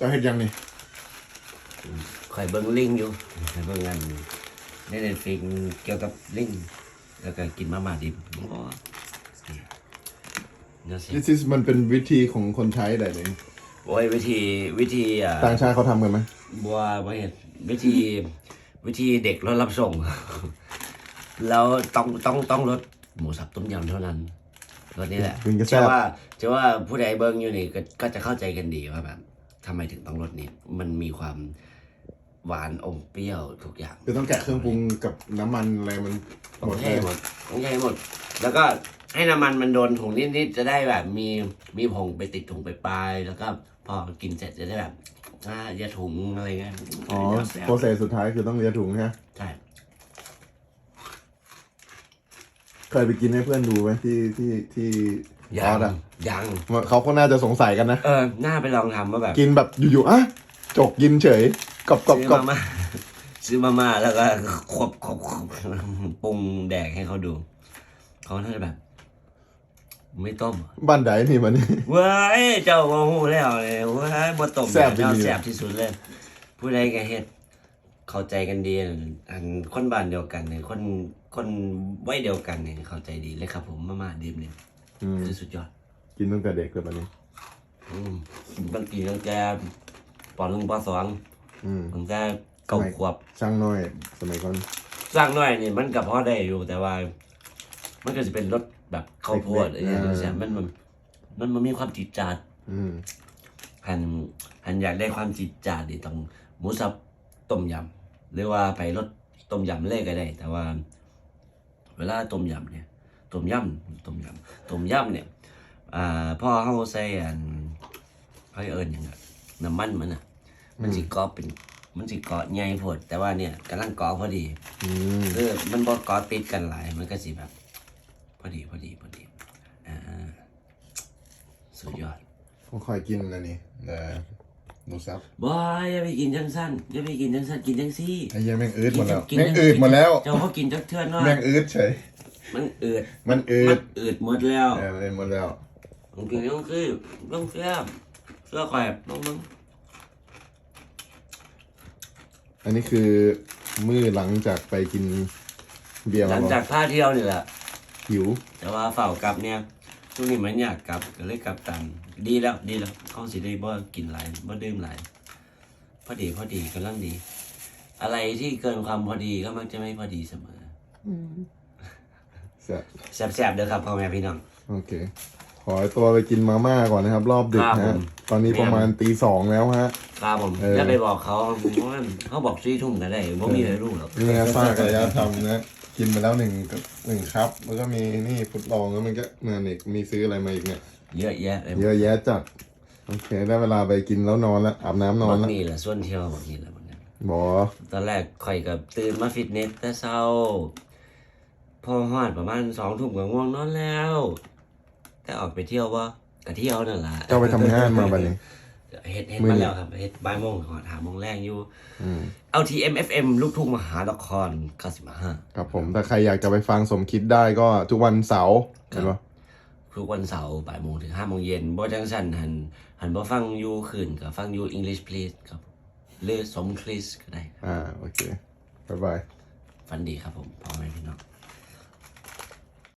เจ้าเฮ็ดยังนี่คอยเบิ่งลิงอยู่คอยเบิ่งงานในเน็ตฟิกเกี่ยวกับลิงแล้วก็กินมาม่าดิบโอ้น่าสินี่ซิมันเป็นวิธีของคนใช้ได้เลยโอ้ยวิธีวิธีอะต่างชาติเขาทำกันไหมบัวบัวเห็ดวิธีวิธีเด็กรถรับส่ง แล้วต้องต้องต้องรถหมูสับต้มยำเท่านั้นรถนี้แหละกินกระเชื่แซ่อบว่าเชื่อว่าผู้ใดเบิ้งอยู่นี่ก็ก็จะเข้าใจกันดีว่าแบบ ทำไมถึงต้องรสนี้มันมีความหวานอมเปรี้ยวทุกอย่างคือต้องแกะเครื่องปรุงกับน้ำมันอะไรมันหมดเลให้ยหมดต้องให้หมด แล้วก็ให้น้ำมันมันโดนถุงนิดๆจะได้แบบ มีมีผงไปติดถุงไปปลายๆแล้วก็พอกินเสร็จจะได้แบบอ่าอย่าถุงอะไรเงี้ยอ๋อเดี๋ยวแซ่บโปรเซสสุดท้ายคือต้องเลียถุงฮะใช่ เคยไปกินให้เพื่อนดูไหมที่ที่ที่อยัองสอะยังเขาก็น่าจะสงสัยกันนะ เออหน้าไปลองทำว่าแบบกินแบบอยู่ๆอะจกกินเฉยกรอบกรอบซื้อกรอบมาม่าซื้อมาม่าแล้วก็ควบควบควบปรุงแดกให้เขาดู เขาน่าจะแบบ ไม่ต้มเหรอบ้านใดนี่มันนี่ เว้ยเจ้าโมโหแล้วเลยเว้ยบ่ต้มแซ่บเจ้าดีแซ่บที่สุดเลย ผู้ใดก็เฮ็ด เข้าใจกันดีอันคนบ้านเดียวกันเนี่ยคนคนไว้เดียวกันเนี่ยเข้าใจดีเลยครับผมมาม่าดิบเนี่ยอืมคือสุดยอดกินตั้งแต่เด็กเลยมันนี้ อืมบางทีตั้งแต่ปหนึ่งปสองอืม ตั้งแต่เก้าขวบ ช่างน้อย สมัยก่อน สร้างน้อยนี่มันกับพ่อได้อยู่แต่ว่า มันก็จะเป็นรสแบบข้าวโพดอะไรอย่างเงี้ยใช่มันมันมันมันมีความจิตจาดอืมหันหันอยากได้ความจิตจาดดิต้องหมูสับต้มยำ หรือว่าไปรสต้มยำเลยก็ได้ แต่ว่า เวลาต้มยำเนี่ยต้มยำต้มยำต้มยำเนี่ยอ่าพ่อเขาใส่อันเขาเอิญอย่างเงี้ยน้ำมันมันอะ มันสิเกาะเป็นมันสิเกาะใหญ่โพดแต่ว่าเนี่ยกำลังเกาะพอดีอืมคือมันบอกกอติดกันหลาย มันก็สิแบบ พอดีพอดีพอดีอ่าสุดยอดผมคอยกินนะนี่แต่ หมูสับบอยอย่าไปกินจังสั้นอย่าไปกินจังสั้นกินจังซี่ไอ้เหี้ยังแม่งอืดหมดแล้วกินแม่งจัอืดหมดแล้วเจ้าเขากินจักเทื่อนว่าแม่งอืดเฉยมันอืดมันอืมัดนอืดหมดแล้วเออมันหมดแล้วผมกินต้องคือต้องเสียบเสื้อแขบต้องมึงอันนี้คือมื้อหลังจากไปกินเบียร์หลัมางจากพาเที่ยวนี่แหละหิว แต่ว่าเฝ้ากลับเนี่ย ช่วงนี้มันอยากกลับก็เลยกลับตามดีแล้วดีแล้วเขาสิได้บ่กินหลายบ่ดื่มหลายพอดีพอดีกำลังดี อะไรที่เกินความพอดีก็มักจะไม่พอดีเสมอเสร็จแซ่บๆเด้อครับพ่อแม่พี่น้อง โอเค ขอตัวไปกินมาม่าก่อนนะครับ รอบดึกครับนะผฮะม ตอนนี้ประมาณตีสองแล้วฮะ ครับผมเออออย่าไปบอกเขาว่าเขาบอกซี่ทุ่มก็ได้บ่มีใครรู้หรอก นี่นะฝ้ากระยะทำนะ กินไปแล้วหนึ่งกับหนึ่งครับ แล้วก็มีนี่ฟุตลองแล้วมันก็เมื่อนี่มีซื้ออะไรมาอีกเนี่ย เยอะแยะเลยเยอะแยะจัดโอเคได้เวลาไปกินแล้วนอนแล้วอาบน้ำนอนบักแล้วนี่แหละส่วนเที่ยวบักนี่แหละบักนี่บอตอนแรกข่อยกับตื่นมาฟิตเนสแต่เช้า พอฮอดประมาณสองทุ่มก็ง่วงนอนแล้ว แต่ออกไปเที่ยวบ่ก็เที่ยวนั่นล่ะเจ้าไปทำงานมาบัดนี้ เฮ็ดเฮ็ดมื้อมานี้แล้วครับเฮ็ดบ่ายโมงหอดหาโมงแรงอยู่อืมเอาที MFM ลูกทุ่งมหานคร95ครับผมถ้าใครอยากจะไปฟังสมคิดได้ก็ทุกวันเสาร์เห็นปะทุกวันเสาร์บ่ายโมงถึงห้าโมงเย็นบ่จังสันหันหันบ่ฟังอยู่คืนก็ฟังอยู่ English please ครับหรือสมคริสก็ได้อ่าโอเค บ๊ายบายฟันดีครับผมพ่อแม่พี่น้อง